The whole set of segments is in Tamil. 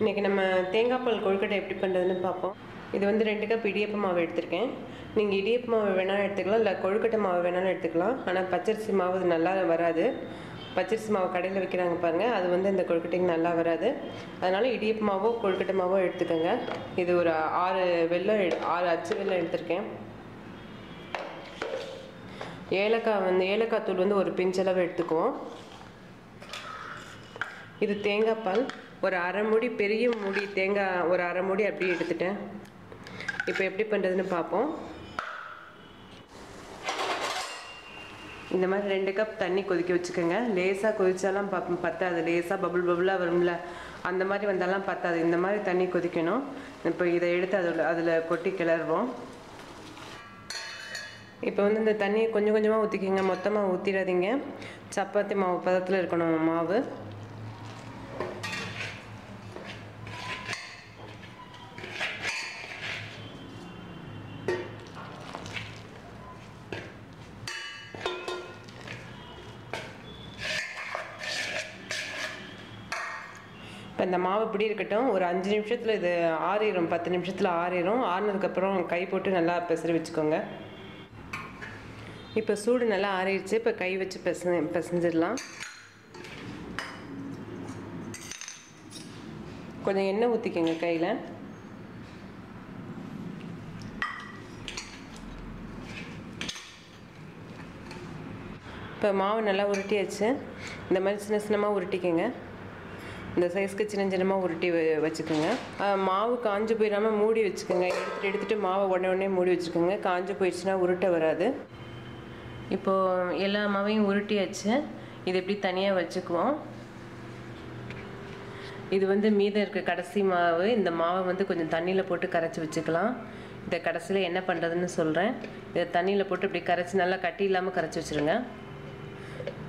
இன்றைக்கி நம்ம தேங்காய் பால் கொழுக்கட்டை எப்படி பண்ணுறதுன்னு பார்ப்போம். இது வந்து ரெண்டு கப் இடியப்ப மாவு எடுத்திருக்கேன். நீங்கள் இடியப்ப மாவு வேணாலும் எடுத்துக்கலாம் இல்லை கொழுக்கட்டை மாவு வேணாலும் எடுத்துக்கலாம். ஆனால் பச்சரிசி மாவு இது நல்லா வராது. பச்சரிசி மாவு கடையில் விற்கிறாங்க பாருங்கள் அது வந்து இந்த கொழுக்கட்டைக்கு நல்லா வராது. அதனால் இடியப்ப மாவோ கொழுக்கட்டை மாவோ எடுத்துக்கோங்க. இது ஒரு ஆறு வெள்ளம் எடு- ஆறு அச்சு வெள்ளம் எடுத்திருக்கேன். ஏலக்காய் வந்து ஏலக்காய் தூள் வந்து ஒரு பிஞ்சளவு எடுத்துக்குவோம். இது தேங்காய் பால். ஒரு அரை மூடி பெரிய மூடி தேங்காய் ஒரு அரை மூடி அப்படியே எடுத்துட்டேன். இப்போ எப்படி பண்ணுறதுன்னு பார்ப்போம். இந்த மாதிரி ரெண்டு கப் தண்ணி கொதிக்க வச்சுக்கோங்க. லேசாக கொதிச்சாலாம் பார்ப்போம் பத்தாது. லேசாக பபுள் பபுளாக வரும்ல. அந்த மாதிரி வந்தாலாம் பத்தாது. இந்த மாதிரி தண்ணி கொதிக்கணும். இப்போ இதை எடுத்து அதில் அதில் கொட்டி கிளறுவோம். இப்போ வந்து இந்த தண்ணியை கொஞ்சம் கொஞ்சமாக ஊற்றிக்கிங்க மொத்தமாக ஊற்றிடாதீங்க சப்பாத்தி மாவு பதத்தில் இருக்கணும் மாவு. இப்போ இந்த மாவு இப்படி இருக்கட்டும் ஒரு அஞ்சு நிமிஷத்தில் இது ஆறிடும் பத்து நிமிஷத்தில் ஆறிடும் ஆறினதுக்கப்புறம் கை போட்டு நல்லா பெசரி வச்சுக்கோங்க. இப்போ சூடு நல்லா ஆறிடுச்சு. இப்போ கை வச்சு பெச பிசைஞ்சிடலாம். கொஞ்சம் எண்ணெய் ஊற்றிக்கோங்க கையில். இப்போ மாவு நல்லா உருட்டியாச்சு. இந்த மாதிரி சின்ன சின்னமாக உருட்டிக்கோங்க. இந்த சைஸ்க்கு சின்ன சின்னமாக உருட்டி வச்சுக்கோங்க. மாவு காஞ்சு போயிடாமல் மூடி வச்சுக்கோங்க. எடுத்துகிட்டு எடுத்துகிட்டு மாவை உடனே உடனே மூடி வச்சுக்கோங்க. காஞ்சு போயிடுச்சுன்னா உருட்டை வராது. இப்போது எல்லா மாவையும் உருட்டியாச்சு. இது எப்படி தனியாக வச்சுக்குவோம். இது வந்து மீதம் இருக்க கடைசி மாவு. இந்த மாவை வந்து கொஞ்சம் தண்ணியில் போட்டு கரைச்சி வச்சுக்கலாம். இதை கடைசியில் என்ன பண்ணுறதுன்னு சொல்கிறேன் இதை தண்ணியில் போட்டு இப்படி கரைச்சி நல்லா கட்டி இல்லாமல் கரைச்சி வச்சுருங்க.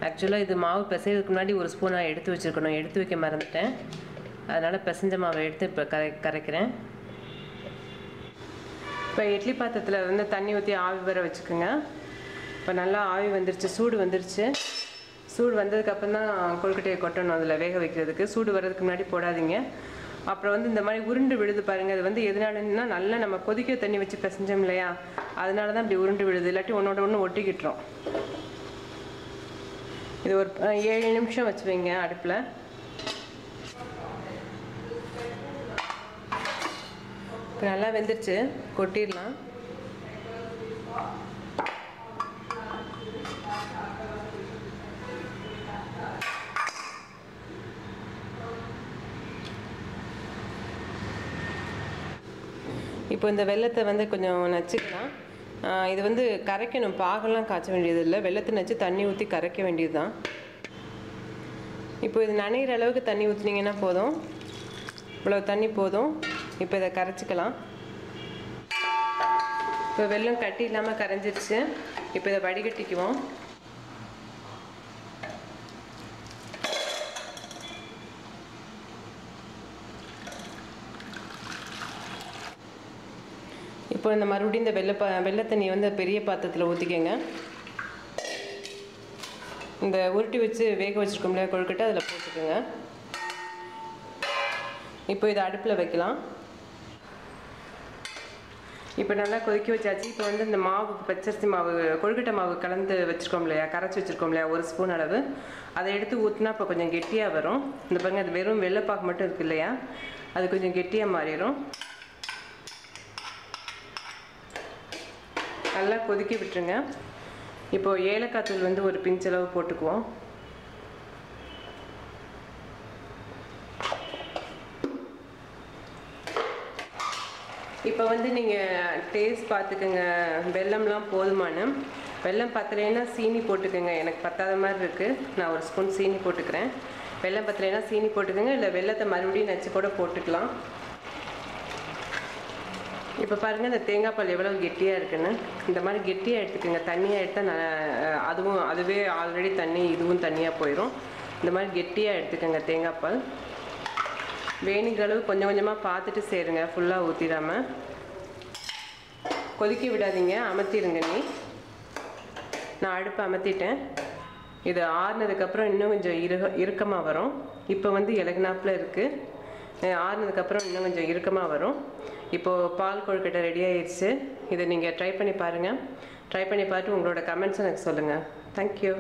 ஆக்சுவலாக இது மாவு பிசையிறதுக்கு முன்னாடி ஒரு ஸ்பூன் நான் எடுத்து வச்சுருக்கணும். எடுத்து வைக்க மறந்துட்டேன். அதனால் பிசைஞ்ச மாவை எடுத்து இப்போ கரை கரைக்கிறேன். இப்போ இட்லி பாத்திரத்தில் வந்து தண்ணி ஊற்றி ஆவி வர வச்சுக்கோங்க. இப்போ நல்லா ஆவி வந்துருச்சு சூடு வந்துருச்சு. சூடு வந்ததுக்கப்புறம் தான் கொழுக்கட்டையை கொட்டணும் அதில் வேக வைக்கிறதுக்கு. சூடு வர்றதுக்கு முன்னாடி போடாதீங்க. அப்புறம் வந்து இந்த மாதிரி உருண்டு விழுது பாருங்கள் அது வந்து எதனாலன்னா நல்லா நம்ம கொதிக்க தண்ணி வச்சு பிசைஞ்சோம் இல்லையா? அதனால தான் இப்படி உருண்டு விழுது. இல்லாட்டி ஒன்றோட ஒன்று ஒட்டிக்கிட்டுரும். இது ஒரு ஏழு நிமிஷம் வச்சு வைங்க அடுப்பில். இப்போ நல்லா வெந்துருச்சு. கொட்டிடலாம். இப்போ இந்த வெள்ளத்தை வந்து கொஞ்சம் நச்சுக்கலாம். இது வந்து கரைக்கணும். பாகெல்லாம் காய்ச்ச வேண்டியதில்லை. வெள்ளத்தை நச்சு தண்ணி ஊற்றி கரைக்க வேண்டியது தான் இப்போ இது நனைகிற அளவுக்கு தண்ணி ஊற்றுனீங்கன்னா போதும். இவ்வளோ தண்ணி போதும். இப்போ இதை கரைச்சிக்கலாம். இப்போ வெள்ளம் கட்டி இல்லாமல் கரைஞ்சிருச்சு. இப்போ இதை வடிகட்டிக்குவோம். இப்போ இந்த மறுபடியும் இந்த வெள்ளை பா வெள்ளை தண்ணியை வந்து பெரிய பாத்திரத்தில் ஊற்றிக்கோங்க இந்த உருட்டி வச்சு வேக வச்சுருக்கோம் இல்லையா கொழுக்கட்டை அதில் போட்டுக்கோங்க. இப்போ இதை அடுப்பில் வைக்கலாம். இப்போ நல்லா கொதிக்க வச்சாச்சு. இப்போ வந்து இந்த மாவு பச்சரிசி மாவு கொழுக்கட்டை மாவு கலந்து வச்சுருக்கோம் இல்லையா? கரைச்சி வச்சுருக்கோம் இல்லையா? ஒரு ஸ்பூன் அளவு. அதை எடுத்து ஊற்றினா இப்போ கொஞ்சம் கெட்டியாக வரும். இந்த பாருங்க அது வெறும் வெள்ளைப்பாக்கு மட்டும் இருக்கு இல்லையா? அது கொஞ்சம் கெட்டியாக மாறிடும். நல்லா கொதிக்க விட்டுருங்க. இப்போ ஏலக்காய் தூள் வந்து ஒரு பிஞ்சளவு போட்டுக்குவோம். இப்போ வந்து நீங்கள் டேஸ்ட் பார்த்துக்குங்க. வெல்லம்லாம் போதுமான. வெல்லம் பத்தலைன்னா சீனி போட்டுக்கோங்க. எனக்கு பத்தாத மாதிரி இருக்குது நான் ஒரு ஸ்பூன் சீனி போட்டுக்கிறேன். வெல்லம் பத்தலைன்னா சீனி போட்டுக்கோங்க. இல்லை வெல்லத்தை மறுபடியும் நச்சு கூட போட்டுக்கலாம். இப்போ பாருங்கள் இந்த தேங்காய் பால் எவ்வளோ கெட்டியாக இருக்குன்னு. இந்த மாதிரி கெட்டியாக எடுத்துக்கோங்க. தண்ணியாக எடுத்தால் நான் அதுவும் அதுவே ஆல்ரெடி தண்ணி இதுவும் தண்ணியாக போயிடும் இந்த மாதிரி கெட்டியாக எடுத்துக்கோங்க தேங்காய் பால். வேணுங்கிற அளவு கொஞ்சம் கொஞ்சமாக பார்த்துட்டு சேருங்க. ஃபுல்லாக ஊற்றிடாமல் கொதிக்க விடாதீங்க. அமர்த்திடுங்க நீ. நான் அடுப்பை அமர்த்திட்டேன் இது ஆறுனதுக்கப்புறம் இன்னும் கொஞ்சம் இறுக இறுக்கமாக வரும். இப்போ வந்து இலகுனாப்பில் இருக்குது ஆறுனதுக்கப்புறம் இன்னும் கொஞ்சம் இறுக்கமாக வரும். இப்போது பால் கொழுக்கட்டை ரெடி ஆயிடுச்சு இதை நீங்கள் ட்ரை பண்ணி பாருங்கள் ட்ரை பண்ணி பார்த்து உங்களோட கமெண்ட்ஸ் எனக்கு சொல்லுங்கள் தேங்க்யூ